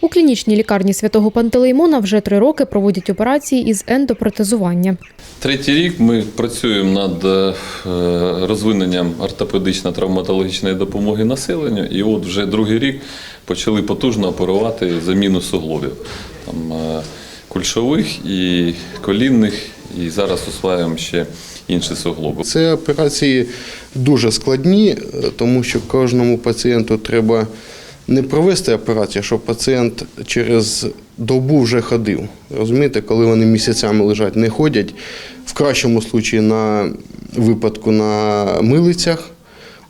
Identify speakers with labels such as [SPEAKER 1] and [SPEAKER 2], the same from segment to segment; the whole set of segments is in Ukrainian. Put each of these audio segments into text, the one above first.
[SPEAKER 1] У клінічній лікарні святого Пантелеймона вже три роки проводять операції із ендопротезування.
[SPEAKER 2] Третій рік ми працюємо над е, розвиненням ортопедично-травматологічної допомоги населенню. І от вже другий рік почали потужно оперувати заміну суглобів. Там, е, кульшових і колінних, і зараз осваюємо ще інші суглоби.
[SPEAKER 3] Це операції дуже складні, е, тому що кожному пацієнту треба не провести операцію, щоб пацієнт через добу вже ходив. Розумієте, коли вони місяцями лежать, не ходять, в кращому випадку на випадку на милицях,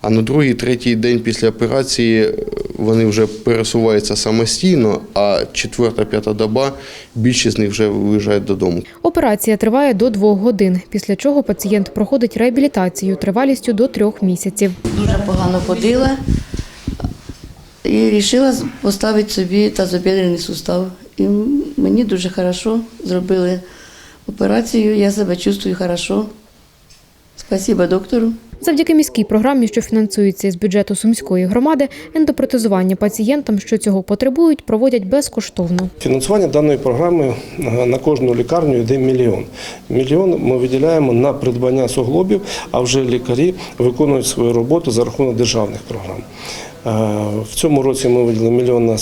[SPEAKER 3] а на другий, третій день після операції вони вже пересуваються самостійно, а четверта, п'ята доба більшість з них вже виїжджають додому.
[SPEAKER 1] Операція триває до двох годин, після чого пацієнт проходить реабілітацію тривалістю до трьох місяців.
[SPEAKER 4] Дуже погано ходила і вирішила поставити собі тазобідрений сустав. І мені дуже хорошо зробили операцію, я себе чувствую хорошо. Спасибо доктору.
[SPEAKER 1] Завдяки міській програмі, що фінансується із бюджету Сумської громади, ендопротезування пацієнтам, що цього потребують, проводять безкоштовно.
[SPEAKER 5] Фінансування даної програми е, на кожну лікарню йде мільйон. Мільйон ми виділяємо на придбання суглобів, а вже лікарі виконують свою роботу за рахунок державних програм. Е, В цьому році ми виділили мільйон на,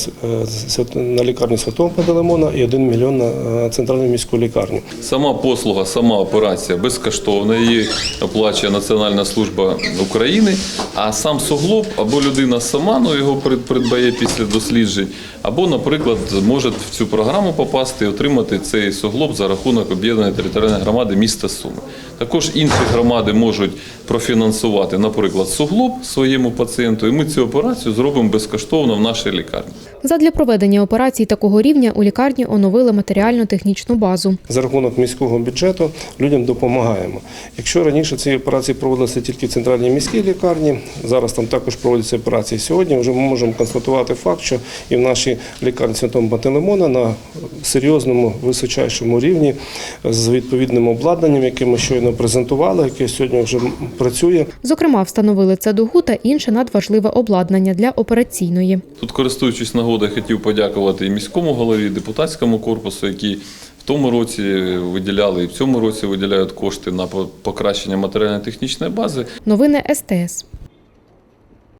[SPEAKER 5] е, на лікарню Святого Пантелеймона і один мільйон на е, центральну міську лікарню.
[SPEAKER 2] Сама послуга, сама операція безкоштовна, її оплачує Національна служба України, а сам суглоб або людина сама ну, його придбає після досліджень, або, наприклад, може в цю програму попасти і отримати цей суглоб за рахунок об'єднаної територіальної громади міста Суми. Також інші громади можуть профінансувати, наприклад, суглоб своєму пацієнту, і ми цю операцію зробимо безкоштовно в нашій лікарні.
[SPEAKER 1] Задля проведення операцій такого рівня у лікарні оновили матеріально-технічну базу.
[SPEAKER 5] За рахунок міського бюджету людям допомагаємо. Якщо раніше ці операції проводилися тільки в центральній міській лікарні, зараз там також проводяться операції. Сьогодні вже ми можемо констатувати факт, що і в нашій лікарні Святого Пантелеймона на серйозному височайшому рівні з відповідним обладнанням, яке ми щойно презентували, яке сьогодні вже працює.
[SPEAKER 1] Зокрема, встановили цедугу та інше надважливе обладнання для операційної.
[SPEAKER 2] Тут, користуючись нагодою, хотів подякувати і міському голові, і депутатському корпусу, які в тому році виділяли і в цьому році виділяють кошти на по- покращення матеріально-технічної бази.
[SPEAKER 1] Новини СТС.